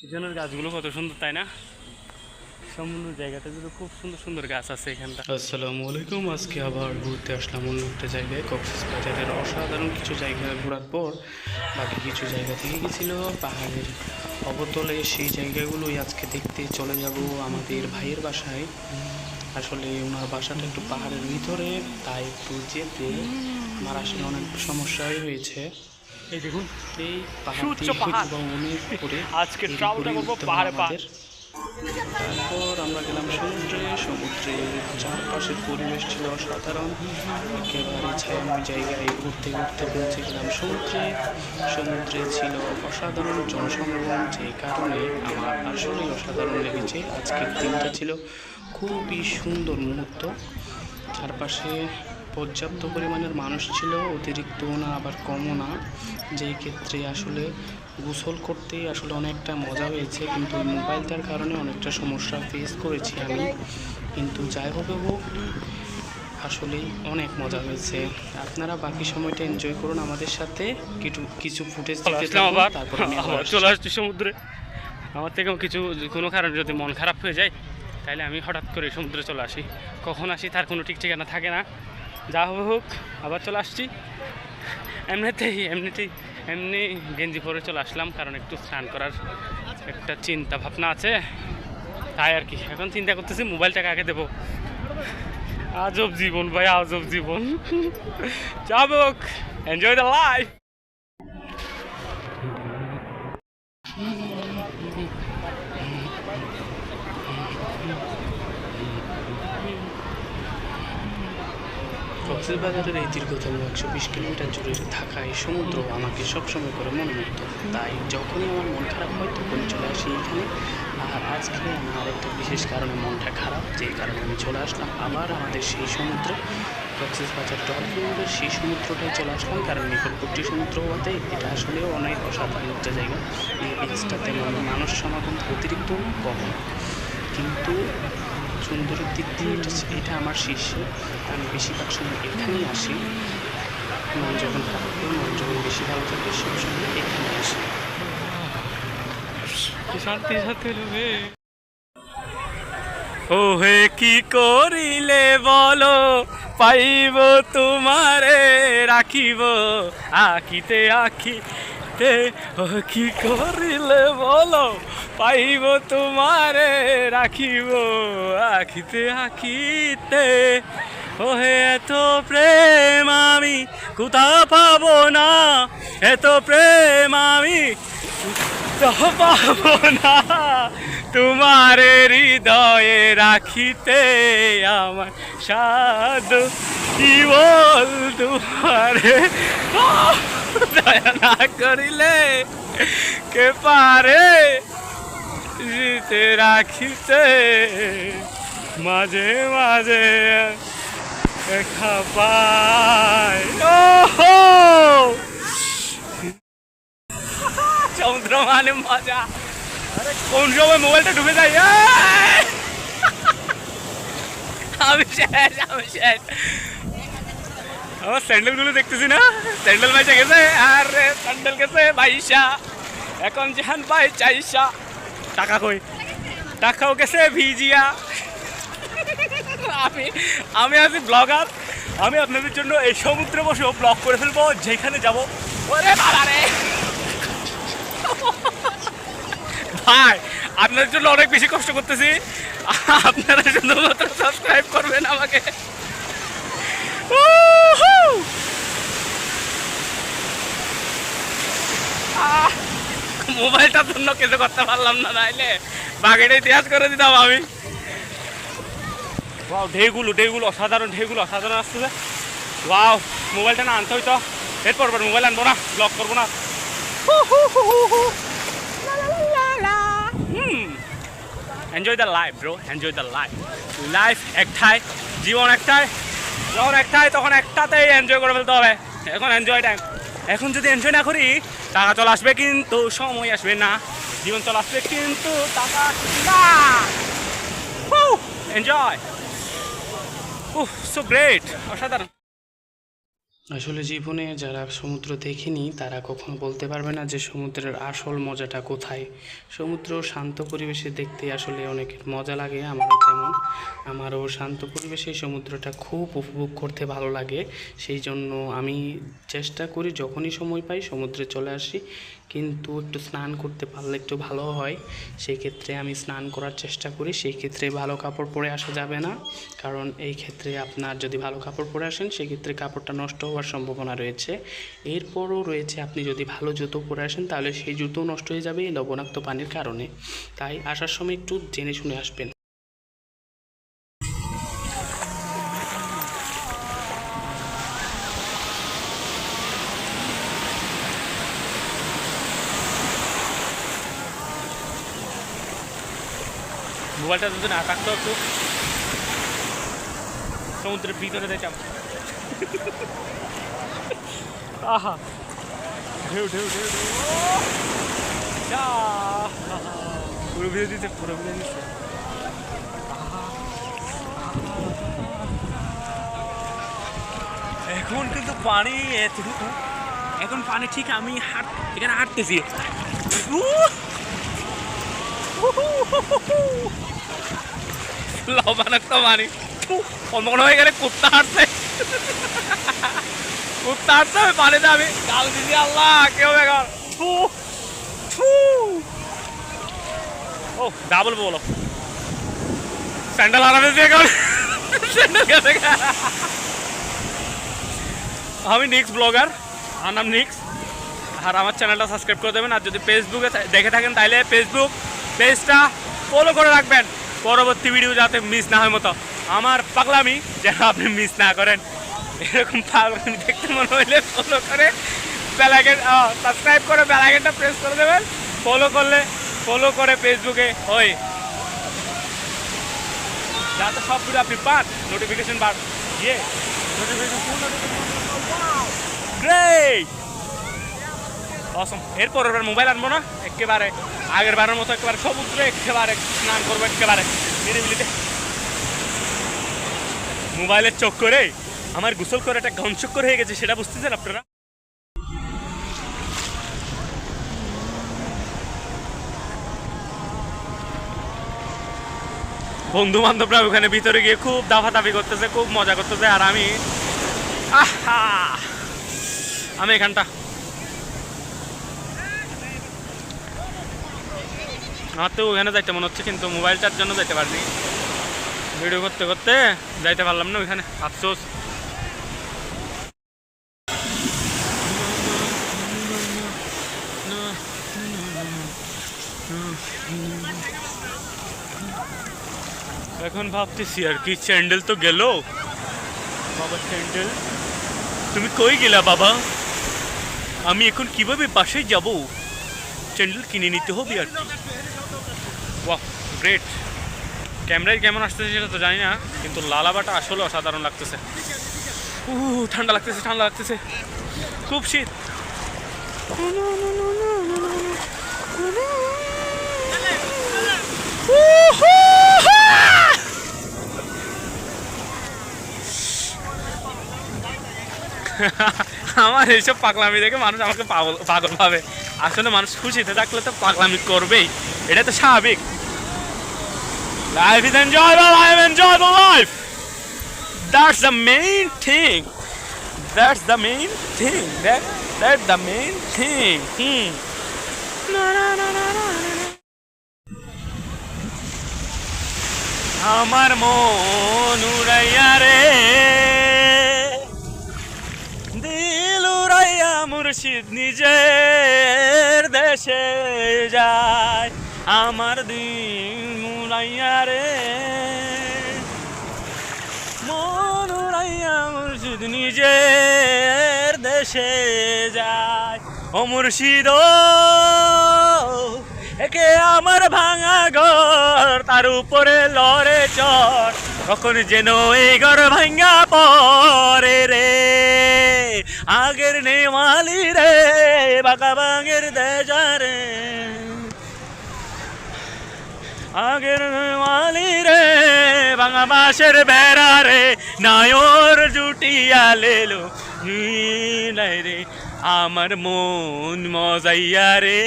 পিছনের গাছগুলো কত সুন্দর, তাই না? সমুদ্র জায়গাটা কিন্তু খুব সুন্দর সুন্দর গাছ আছে এখানটা। আসসালামু আলাইকুম। আজকে আবার ঘুরতে আসলাম অন্য একটা জায়গায় কক্সেস বাজারের অসাধারণ কিছু জায়গা ঘোরার পর। বাকি কিছু জায়গা থেকে গেছিল, পাহাড়ের অবতলে সেই জায়গাগুলোই আজকে দেখতে চলে যাব আমাদের ভাইয়ের বাসায়। আসলে ওনার বাসাটা একটু পাহাড়ের ভিতরে, তাই একটু যেতে আমার আসলে অনেক সমস্যাই হয়েছে। এই দেখুন এই পাহাড়টি পাহাড়। আজকে করে করব পাহাড়ে পাহাড়ে। তারপর আমরা গেলাম সমুদ্রে। সমুদ্রের চারপাশের পরিবেশ ছিল অসাধারণ। একেবারে ছায়াময় জায়গায় ঘুরতে ঘুরতে পৌঁছে গেলাম সমুদ্রে। সমুদ্রে ছিল অসাধারণ জনসমাগম যে কারণে আমার আসলেই অসাধারণ লেগেছে। আজকের দিনটা ছিল খুবই সুন্দর মুহূর্ত। চারপাশে পর্যাপ্ত পরিমাণের মানুষ ছিল অতিরিক্ত না আবার কমও না। যেই ক্ষেত্রে আসলে গোসল করতে আসলে অনেকটা মজা হয়েছে কিন্তু মোবাইলটার কারণে অনেকটা সমস্যা ফেস করেছি আমি। কিন্তু যাই হোক হোক আসলেই অনেক মজা হয়েছে। আপনারা বাকি সময়টা এনজয় করুন আমাদের সাথে। কিছু কিছু ফুটেজ তারপর। চলে আসছি সমুদ্রে। আমার থেকেও কিছু কোনো কারণে যদি মন খারাপ হয়ে যায় তাহলে আমি হঠাৎ করে সমুদ্রে চলে আসি। কখন আসি তার কোনো ঠিক ঠিকানা থাকে না। যা হবে হোক, আবার চলে আসছি। এমনিতেই এমনিতেই, এমনি গেঞ্জি পরে চলে আসলাম, কারণ একটু স্নান করার একটা চিন্তা ভাবনা আছে। তাই আর কি, এখন চিন্তা করতেছি মোবাইলটাকে আগে দেবো? আজব জীবন ভাই, আজব জীবন। যা হোক এনজয় দ্য লাইফ কক্সবাজারের এই দীর্ঘতম একশো বিশ কিলোমিটার জুড়ে থাকা এই সমুদ্র আমাকে সবসময় করে মনোমুগ্ধ। তাই যখনই আমার মন খারাপ হয়, তখনই চলে আসি এখানে আর আজকে আমার একটা বিশেষ কারণে মনটা খারাপ, যে কারণে আমি চলে আসলাম আবার আমাদের সেই সমুদ্র। কক্সবাজার ডলফিনের সেই সমুদ্রটাই চলে আসলাম, কারণ নিকটবর্তী সমুদ্র হওয়াতে এটা আসলেও অনেক অসাধারণ একটা জায়গা। এই বিচটাতে মানুষ সমাগম অতিরিক্ত কম। কিন্তু সুন্দরের দিক দিয়ে এটা এটা আমার শীর্ষে আমি বেশিরভাগ সময় এখানেই আসি। মন যখন খারাপ মন যখন বেশি ভালো থাকে, সব সময় এখানে আসি। শান্তি সাথে ও হে কি করিলে বলো? পাইব তোমারে, রাখিব আখিতে আখিতে ও কি করিলে বলো? পাইব তোমারে, রাখিব আখিতে আখিতে। ও হে এত প্রেম আমি কোথা পাবো না। এত প্রেম আমি পাবো না। তোমার হৃদয়ে রাখিতে আমার সাধ, কি বল তোমারে? দয়া না করিলে কে পারে জিতে রাখিতে? মাঝে মাঝে দেখা পায়। ও সমুদ্র মানে মজা। আরে, কোন সময় মোবাইলটা ডুবে যায়? আমি শেষ আমি শেষ। আমার স্যান্ডেলগুলো দেখতেছি না? স্যান্ডেল বাইচা গেছে? আর, স্যান্ডেল গেছে বাইশা এখন যেহান পাই চাইশা টাকা কই? টাকাও গেছে ভিজিয়া। আমি আমি আছি ব্লগার। আমি আপনাদের জন্য এই সমুদ্রে বসেও ব্লগ করে ফেলব, যেখানে যাব। ওরে বাবা রে! ভাই, আপনাদের জন্য অনেক বেশি কষ্ট করতেছি। আপনারা শুধুমাত্র সাবস্ক্রাইব করবেন আমাকে। মোবাইলটার জন্য কিছু করতে পারলাম না নাইলে। বাঘের ইতিহাস করে দিতাম আমি। ওয়াও ঢেউগুলো ঢেউগুলো অসাধারণ ঢেউগুলো অসাধারণ আসতেছে ওয়াও মোবাইলটা না আনতে হইতো। এরপর পর মোবাইল আনব না ব্লক করব না। Enjoy the life bro enjoy the life life একটাই জীবন একটাই যখন একটাই, তখন একটাতেই এনজয় করে ফেলতে হবে। এখন এনজয় টাইম এখন যদি এনজয় না করি, টাকা চলে আসবে কিন্তু সময় আসবে না। জীবন চলে আসবে কিন্তু টাকা এনজয় উহ সো গ্রেট অসাধারণ। আসলে জীবনে যারা সমুদ্র দেখেনি, তারা কখনো বলতে পারবে না যে সমুদ্রের আসল মজাটা কোথায়। সমুদ্র শান্ত পরিবেশে দেখতে আসলে অনেক মজা লাগে, আমারও তেমন। আমারও শান্ত পরিবেশে সমুদ্রটা খুব উপভোগ করতে ভালো লাগে। সেই জন্য আমি চেষ্টা করি, যখনই সময় পাই সমুদ্রে চলে আসি। কিন্তু একটু স্নান করতে পারলে একটু ভালো হয়। সেই ক্ষেত্রে আমি স্নান করার চেষ্টা করি। সেই ক্ষেত্রে ভালো কাপড় পরে আসা যাবে না। কারণ এই ক্ষেত্রে আপনার যদি ভালো কাপড় পরে আসেন সেক্ষেত্রে কাপড়টা নষ্ট হওয়ার সম্ভাবনা রয়েছে। এরপরও রয়েছে, আপনি যদি ভালো জুতো পরে আসেন, তাহলে সেই জুতো নষ্ট হয়ে যাবে এই লবণাক্ত পানির কারণে। তাই আসার সময় একটু জেনে শুনে আসবেন। মোবাইলটা যদি না থাকতো একটু সমুদ্রের ভিতরে যেতাম আহা। ঢেউ ঢেউ ঢেউ পুরো ভিজে দিচ্ছে পুরো ভিজে দিচ্ছে এখন কিন্তু পানি এতটুকু এখন পানি ঠিক আমি হাঁট এখানে হাঁটতেছি! অন্য হয়ে গেলে আমি দিদি আল্লাহ কেউ আমি নিক্স ব্লগার আমার নাম নিক্স আর আমার চ্যানেলটা সাবস্ক্রাইব করে দেবেন। আর যদি ফেসবুকে দেখে থাকেন তাহলে ফেসবুক পেজটা ফলো করে রাখবেন। পরবর্তী ভিডিও যাতে মিস না হয় মতো। আমার পাগলামি যেন আপনি মিস না করেন। এরকম পাগলামি দেখতে মনে হইলে ফলো করে বেলাগেন সাবস্ক্রাইব করে বেলাগেনটা প্রেস করে দেবেন। ফলো করলে ফলো করে ফেসবুকে ওই যাতে সব ভিডিও আপনি পান নোটিফিকেশন বার ইয়ে নোটিফিকেশন অসম এরপর এবার মোবাইল আনব না, একেবারে আগের বারের মতো একেবারে সমুদ্রে একেবারে স্নান করব, একেবারে নিরিবিলিতে। মোবাইলের চক্করে আমার গোসল করে একটা ঘন চক্কর হয়ে গেছে, সেটা বুঝতেছেন আপনারা? বন্ধু বান্ধবরা ওখানে ভিতরে গিয়ে খুব দাফাদাফি করতেছে, খুব মজা করতেছে, আর আমি, আহা! আমি এখানটা আমার তো ওখানে যাইতে মনে হচ্ছে, কিন্তু মোবাইলটার জন্য যাইতে পারিনি। ভিডিও করতে করতে যাইতে পারলাম না ওইখানে, আফসোস। এখন ভাবতেছি, আর কি স্যান্ডেল তো গেল। বাবা স্যান্ডেল। তুমি কই গেলা বাবা? আমি এখন কীভাবে বাসায় যাব? স্যান্ডেল কিনে নিতে হবে আর কি। ক্যামেরায় কেমন আসতেছে সেটা তো জানি না, কিন্তু লালাবাটা আসলে অসাধারণ লাগতেছে। উ ঠান্ডা লাগতেছে ঠান্ডা লাগতেছে। খুব শীত। আমার এইসব পাগলামি দেখে মানুষ আমাকে পাগল পাগল ভাবে। আসলে মানুষ খুশিতে থাকলে তো পাগলামি করবেই। এটা তো স্বাভাবিক। Life is enjoyable I am enjoyable life that's the main thing that's the main thing that that the main thing hmm আমার মন উড়াইয়া রে। দিল উড়াইয়া মুর্শিদ নিজের দেশে যায়। আমার দিন মুড়াইয়া রে। মন উড়াইয়া মুর্শিদ নিজের দেশে যায়। ও মুর্শিদ, একে আমার ভাঙা ঘর, তার উপরে লড়ে চর। কখন যেন এই ঘর ভাঙ্গা পরে রে। আগের নেমালি রে, বাঁকা বাঙের আগের মালি রে, ভাঙা বাঁশের বেড়া রে, নায়র জুটিয়া লেলো নাই রে, আমার মন মজাইয়া রে।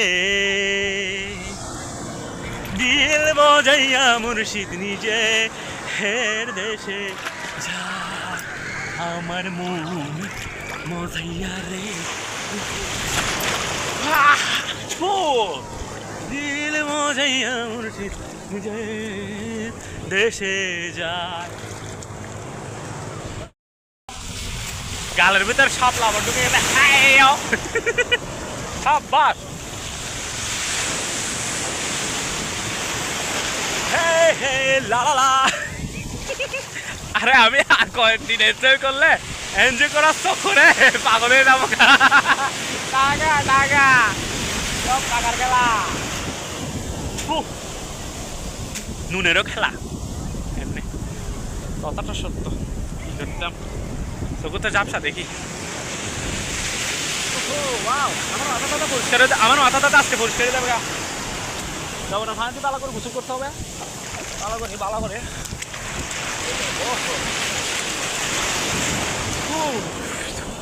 দিল মজাইয়া মুর্শিদ নিজে, হের দেশে যা, আমার মন মজাইয়া রে! মজাইয়া মুর্শিদ দেশে যায়। গালের ভিতর সব লাভার ঢুকে গেলে সব বাস আরে আমি আর কয়েকদিন এনজয় করলে এনজয় করার চক্করে পাগল যাব। টাকা টাকা। সব টাকার খেলা উহ, নুনেরও খেলা এমনি কথাটা সত্য কি করতাম চকুতে ঝাপসা দেখি ওয়াও আমার মাথা টাথা আজকে পরিষ্কার হয়ে যাবে। যাব না ফাঁকি ভালো করে গোসল করতে হবে ভালো করে ভালো করে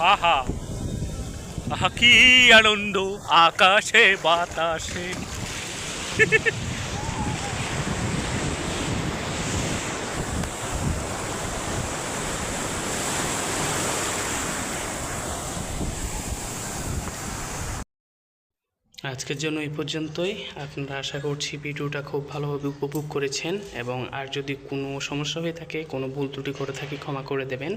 আহা আহা কি আনন্দ আকাশে বাতাসে আজকের জন্য এই পর্যন্তই। আপনারা আশা করছি ভিডিওটা খুব ভালোভাবে উপভোগ করেছেন এবং আর যদি কোনো সমস্যা হয়ে থাকে, কোনো ভুল ত্রুটি করে থাকে, ক্ষমা করে দেবেন।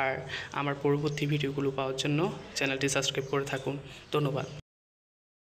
আর আমার পরবর্তী ভিডিওগুলো পাওয়ার জন্য চ্যানেলটি সাবস্ক্রাইব করে থাকুন। ধন্যবাদ।